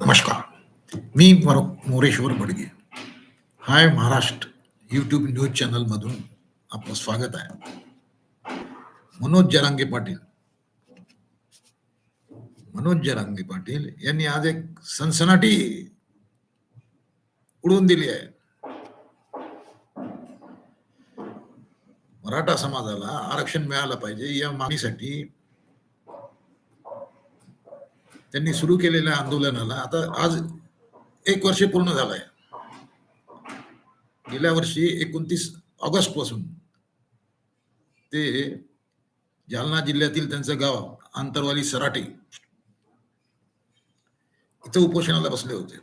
नमस्कार. मी Moreshwar Badge. Hi Maharashtra YouTube news चॅनलमधून आपलं स्वागत आहे. मनोज जरांगे पाटील. मनोज जरांगे पाटील यांनी आज एक सनसनाटी उडवून दिली आहे. मराठा समाजाला आरक्षण मिळालं पाहिजे या मागणीसाठी त्यांनी सुरू केलेल्या आंदोलनाला आता आज एक वर्ष पूर्ण झालंय. गेल्या वर्षी एकोणतीस ऑगस्टपासून ते जालना जिल्ह्यातील त्यांचं गाव आंतरवाली सराटे इथं उपोषणाला बसले होते.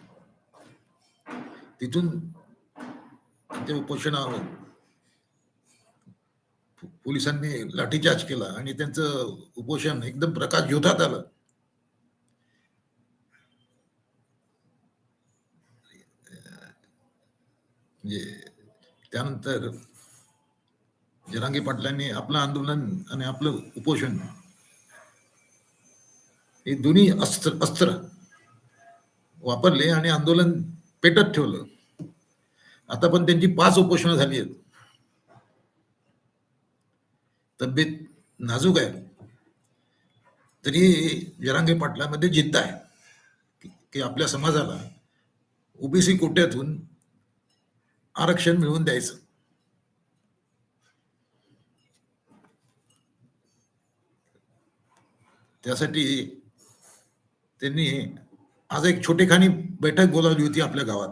तिथून ते उपोषणावर पोलिसांनी लाठीचार्ज केला आणि त्यांचं उपोषण एकदम प्रकाश जोधात आलं. म्हणजे त्यानंतर जरांगी पाटलांनी आपलं आंदोलन आणि आपलं उपोषण हे दोन्ही अस्त्र अस्त्र वापरले आणि आंदोलन पेटत ठेवलं. आता पण त्यांची पाच उपोषणं झाली आहेत. तब्येत नाजूक आहे. तरी जरांगे पाटलामध्ये जिद्द आहे की आपल्या समाजाला ओबीसी कोट्यातून आरक्षण मिळवून द्यायचं. त्यासाठी त्यांनी आज एक छोटेखानी बैठक बोलावली होती आपल्या गावात.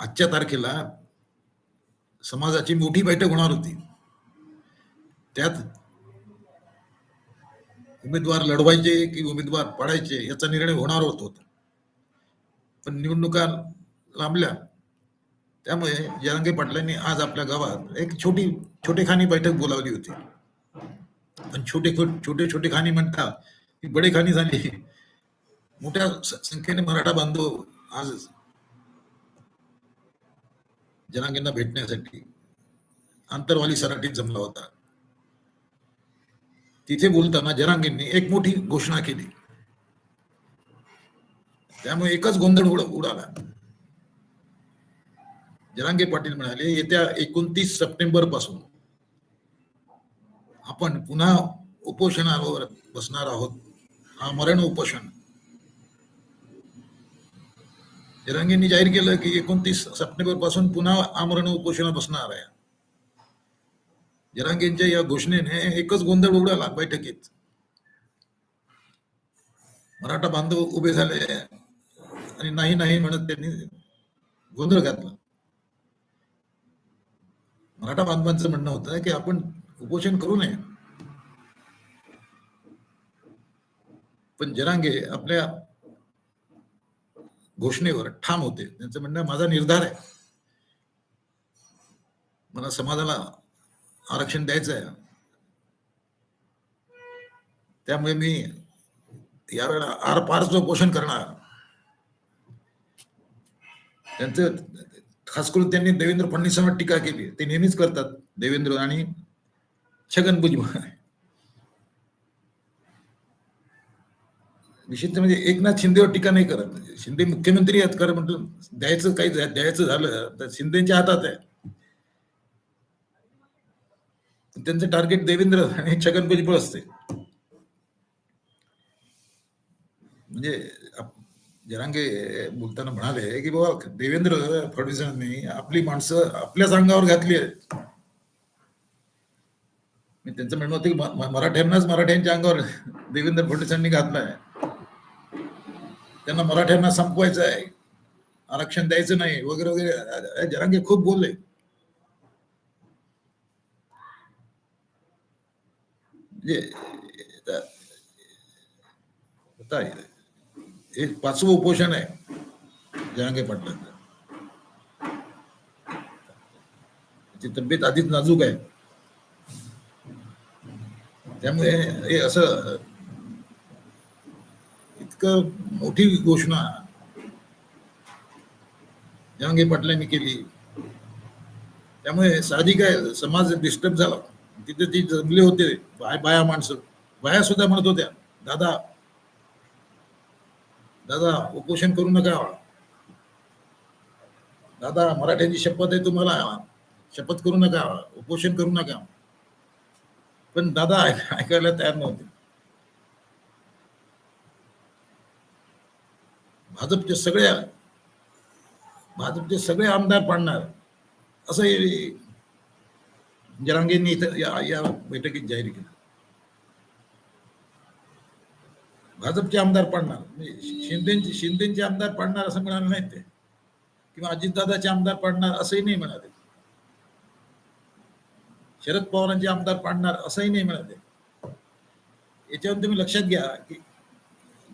आजच्या तारखेला समाजाची मोठी बैठक होणार होती. त्यात उमेदवार लढवायचे की उमेदवार पाडायचे याचा निर्णय होणार होत होता. पण निवडणुका लांबल्या. त्यामुळे जरांगे पाटलांनी आज आपल्या गावात एक छोटी छोटेखानी बैठक बोलावली होती. पण छोटे छोटे छोटे खाणी म्हणता ही बडे खाणी झाली. मोठ्या संख्येने मराठा बांधव आज जनांगेंना भेटण्यासाठी आंतरवाली सराटीत जमला होता. तिथे बोलताना जनांगेंनी एक मोठी घोषणा केली. त्यामुळे एकच गोंधळ उड उडाला. जरांगे पाटील म्हणाले येत्या एकोणतीस सप्टेंबरपासून आपण पुन्हा उपोषणावर बसणार आहोत. हा मरण उपोषण. जरांगेंनी जाहीर केलं की एकोणतीस सप्टेंबरपासून पुन्हा आमरण उपोषण बसणार आहे. जरांगेंच्या या घोषणेने एकच गोंधळ उडाला बैठकीत. मराठा बांधव उभे झाले. आणि नाही नाही म्हणत त्यांनी गोंधळ घातला. मराठा बांधवांचं म्हणणं होतं की आपण उपोषण करू नये. पण जरांगे आपल्या घोषणेवर ठाम होते. त्यांचं म्हणणं माझा निर्धार आहे. मला समाजाला आरक्षण द्यायचं आहे. त्यामुळे मी यावेळेला आर पारचं उपोषण करणार. त्यांचं खास करून त्यांनी देवेंद्र फडणवीसांवर टीका केली. ते नेहमीच करतात देवेंद्र आणि छगन भुजबळ. विशेषतः म्हणजे एकनाथ शिंदेवर टीका नाही करत. शिंदे मुख्यमंत्री आहेत खरं म्हणतो द्यायचं काही द्यायचं झालं तर शिंदेच्या हातात आहे. त्यांचं टार्गेट देवेंद्र आणि छगन भुजबळ असते. म्हणजे जरांगे बोलताना म्हणाले की बाबा देवेंद्र फडणवीसांनी आपली माणसं आपल्याच अंगावर घातली आहेत. मी त्यांचं म्हणणं होतं की मराठ्यांनाच मराठ्यांच्या अंगावर देवेंद्र फडणवीसांनी घातलाय. त्यांना मराठ्यांना संपवायचं आहे. आरक्षण द्यायचं नाही वगैरे वगैरे. जरांगे खूप बोलले. म्हणजे एक पाचवं उपोषण आहे. जरांगे पाटलांचं. त्याची तब्येत आधीच नाजूक आहे. त्यामुळे हे असं इतकं मोठी घोषणा जहांगीर पाटलांनी केली. त्यामुळे साहजिक आहे समाज डिस्टर्ब झाला. तिथे ती जमले होते बाय बाया माणसं. बाया सुद्धा म्हणत होत्या दादा दादा उपोषण करू नका. दादा मराठ्यांची शपथ आहे तुम्हाला. शपथ करू नका. उपोषण करू नका. पण दादा ऐकायला तयार नव्हते. भाजपचे सगळे भाजपचे सगळे आमदार पाडणार. असं जरांगेंनी इथं या या बैठकीत जाहीर केलं. भाजपचे आमदार पाडणार. म्हणजे शिंदेचे शिंदेचे आमदार पाडणार असं म्हणाले नाही ते. किंवा अजितदादाचे आमदार पाडणार असंही नाही म्हणाले. शरद पवारांचे आमदार पाडणार असंही नाही म्हणाले. याच्यावर तुम्ही लक्षात घ्या की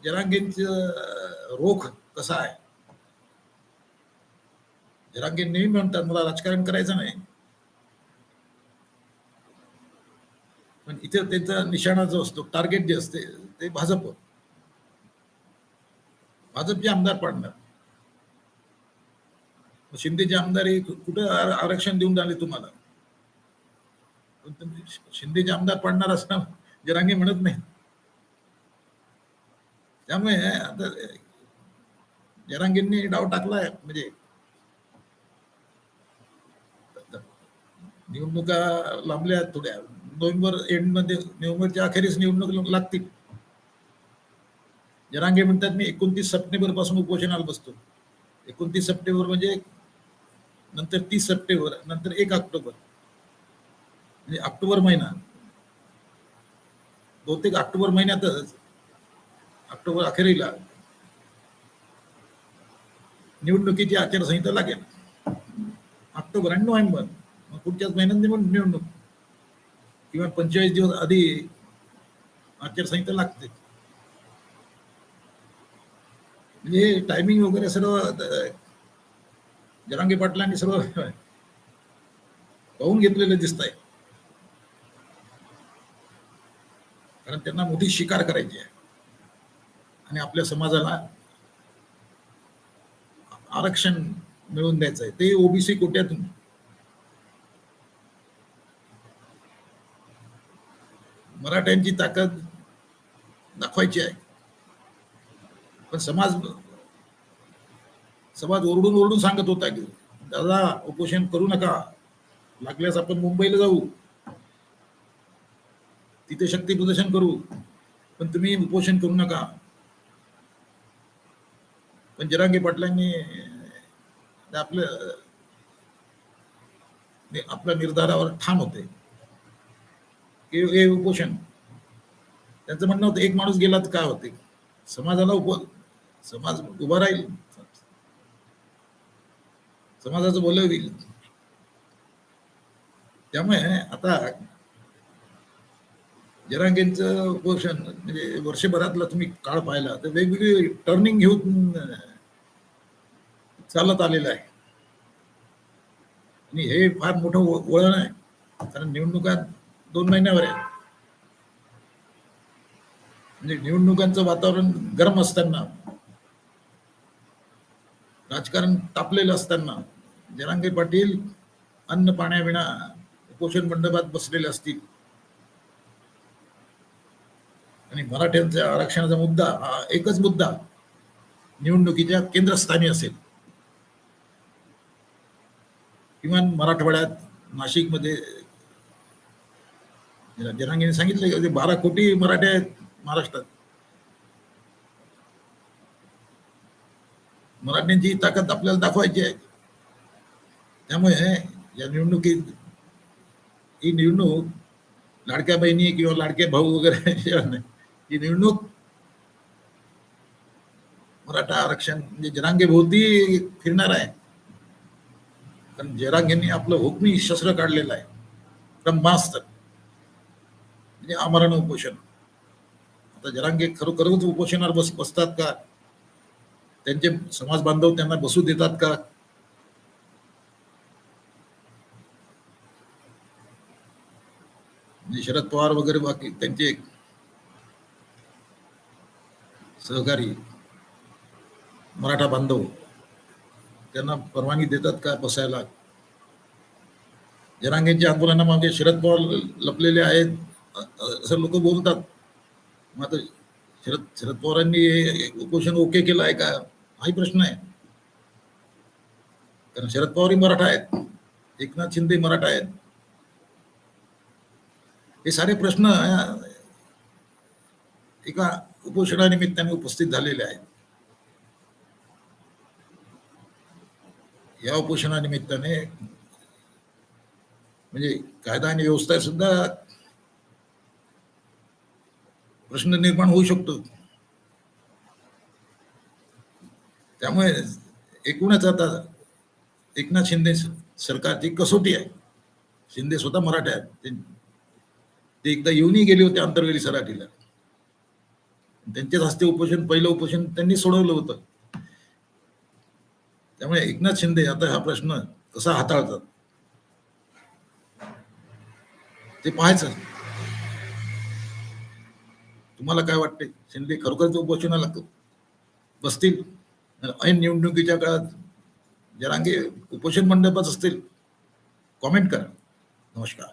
जरांगेंच रोख कसा आहे? जरांगे नेहमी म्हणतात मला राजकारण करायचं नाही. पण इथे त्यांचा निशाणा जो असतो टार्गेट जे असते ते भाजप. भाजपचे आमदार पडणार. शिंदेचे आमदार हे कुठं आरक्षण देऊन झाले तुम्हाला? पण तुम्ही शिंदेचे आमदार पडणार असणार जरांगे म्हणत नाही त्यामुळे आता जरांगींनी डाव टाकलाय म्हणजे निवडणुका लांबल्या आहेत थोड्या. नोव्हेंबर एंडमध्ये नोव्हेंबरच्या अखेरीस निवडणूक लागतील. जरांगे म्हणतात मी एकोणतीस सप्टेंबरपासून उपोषणाला बसतो. एकोणतीस सप्टेंबर म्हणजे नंतर तीस सप्टेंबर नंतर एक ऑक्टोबर. म्हणजे ऑक्टोबर महिना. बहुतेक ऑक्टोबर महिन्यातच ऑक्टोबर अखेरीला निवडणुकीची आचारसंहिता लागेल. ऑक्टोबर आणि नोव्हेंबर मग पुढच्याच महिन्यात निवडणूक. किंवा पंचेचाळीस दिवस आधी आचारसंहिता लागते. म्हणजे टायमिंग वगैरे सर्व जरांगे पाटलांनी सर्व पाहून घेतलेलं दिसत आहे कारण त्यांना मोठी शिकार करायची आहे. आणि आपल्या समाजाला आरक्षण मिळवून द्यायचं आहे. ते ओबीसी कोट्यातून. मराठ्यांची ताकद दाखवायची आहे. पण समाज समाज ओरडून ओरडून सांगत होता की दादा उपोषण करू नका. लागल्यास आपण मुंबईला जाऊ. तिथे शक्ती प्रदर्शन करू. पण तुम्ही उपोषण करू नका. पण जरांगे पाटलांनी आपलं आपल्या निर्धारावर ठाम होते. हे उपोषण. त्यांचं म्हणणं होतं एक माणूस गेला तर काय होते? समाजाला उप समाज उभा राहील. समाजाचं बोल होईल त्यामुळे आता जरांगेंचं उपोषण म्हणजे वर्षभरातला तुम्ही काळ पाहिला तर वेगवेगळी टर्निंग घेऊन चालत आलेलं आहे. आणि हे फार मोठं वळण आहे. कारण निवडणुका दोन महिन्यावर आहे म्हणजे निवडणुकांचं वातावरण गरम असताना राजकारण तापलेलं असताना जरांगे पाटील अन्न पाण्याविना उपोषण मंडपात बसलेले असतील. आणि मराठ्यांचा आरक्षणाचा मुद्दा हा एकच मुद्दा निवडणुकीच्या केंद्रस्थानी असेल. किमान मराठवाड्यात नाशिकमध्ये जनांगीने सांगितलं की बारा कोटी मराठे आहेत महाराष्ट्रात. मराठ्यांची ताकद आपल्याला दाखवायची आहे. त्यामुळे या निवडणुकीत ही निवडणूक लाडक्या बहिणी किंवा लाडके भाऊ वगैरे ही निवडणूक मराठा आरक्षण म्हणजे जरांगे भोवती फिरणार आहे. कारण जरांगेंनी आपलं हुकमी शस्त्र काढलेलं आहे. ब्रह्मास्त्र म्हणजे आमरण उपोषण. आता जरांगे खरोखरच उपोषणावर बस बसतात का? त्यांचे समाज बांधव त्यांना बसू देतात का? म्हणजे शरद पवार वगैरे बाकी त्यांचे सहकारी मराठा बांधव त्यांना परवानगी देतात का बसायला? जरांगेंच्या आंदोलनामागे शरद पवार लपलेले आहेत. असं लोक बोलतात. मग आता शरद शरद पवारांनी हे उपोषण ओके केलं आहे का? हाही प्रश्न आहे. कारण शरद पवार ही मराठा आहेत. एकनाथ शिंदे मराठा आहेत. हे सारे प्रश्न एका उपोषणानिमित्ताने उपस्थित झालेले आहेत. या उपोषणानिमित्ताने म्हणजे कायदा आणि व्यवस्था सुद्धा प्रश्न निर्माण होऊ शकतो. त्यामुळे एकूणच आता एकनाथ शिंदे सरकारची कसोटी आहे. शिंदे स्वतः मराठा आहेत. ते- एकदा येऊनही गेले होते आंतरवेली सराठीला. त्यांच्याच हस्ते उपोषण पहिलं उपोषण त्यांनी सोडवलं होतं. त्यामुळे एकनाथ शिंदे आता हा प्रश्न कसा हाताळतात? ते पाहायचं. तुम्हाला काय वाटते शिंदे खरोखरच उपोषणाला लागतो बसतील? ऐन निवडणुकीच्या काळात जरांगे उपोषण मंडपात असतील कॉमेंट करा. नमस्कार.